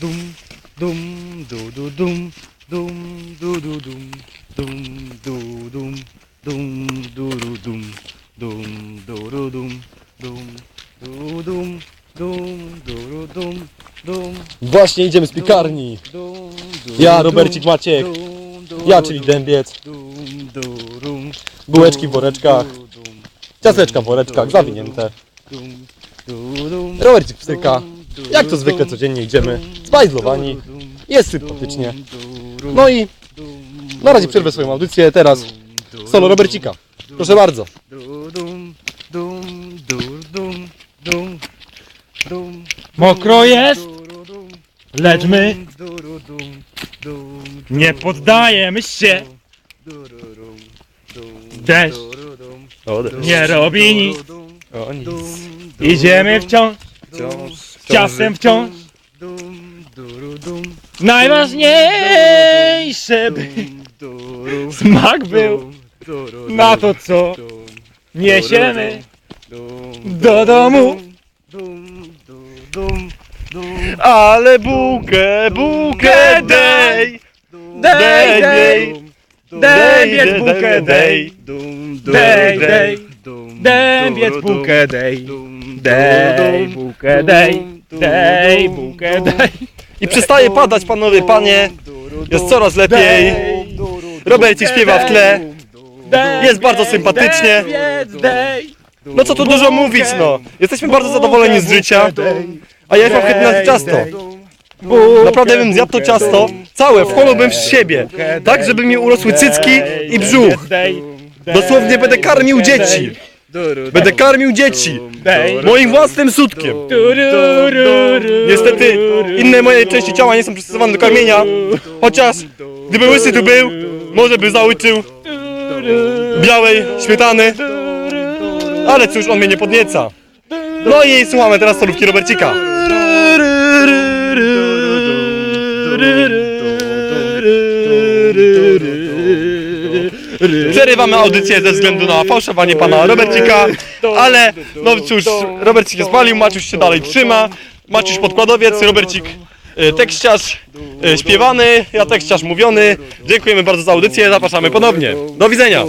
dum, dum, du, du, dum, dum, du, du, dum, dum, du, dum, dum, du, du, dum, dum, du, du, dum, dum, du, dum, dum, du, du, dum, dum, Właśnie idziemy z piekarni. dum, Ja, Robercik Maciek. dum, du, Ja, czyli dębiec. dum, du, dum, Bułeczki w woreczkach. Ciasteczka w woreczkach, zawinięte. Robercik pstyka. Jak to zwykle codziennie idziemy. Zbajzlowani. Jest sympatycznie. No i na razie przerwę swoją audycję. Teraz solo Robercika. Proszę bardzo. Mokro jest, lecz my nie poddajemy się. Deszcz nie robi nic. Idziemy Wciąż. Ciasem wciąż. dum, dum, dum, Najważniejsze by dum, dum, smak był dum, dum, na to co dum, niesiemy dum, do domu. dum, dum, dum, dum, Ale bułkę, bułkę dej. Dej, dej, dum, dębiec dej, bułkę dej, dum, Dej, dum, dej, dum, dum, bułkę dej, dum, dej, dum, bułkę dej, dum, dej, bułkę dej. I przestaje padać, panowie, panie. Jest coraz lepiej. Robercik śpiewa w tle. Jest bardzo sympatycznie. No co tu dużo mówić, no. Jesteśmy bardzo zadowoleni z życia. A ja mam chętnie na ciasto. Naprawdę bym zjadł to ciasto całe, wchłonąłbym w siebie. Tak, żeby mi urosły cycki i brzuch. Dosłownie będę karmił dzieci. Będę karmił dzieci. Moim własnym sutkiem. Niestety inne moje części ciała nie są przystosowane do karmienia. Chociaż gdyby łysy tu był, może by załyczył białej śmietany. Ale cóż, on mnie nie podnieca. No i słuchamy teraz solówki Robercika. Przerywamy audycję ze względu na fałszowanie pana Robercika, ale no cóż, Robercik jest palił, Maciuś się dalej trzyma, Maciuś podkładowiec, Robercik e, tekściarz e, śpiewany, ja tekściarz mówiony. Dziękujemy bardzo za audycję, zapraszamy ponownie. Do widzenia.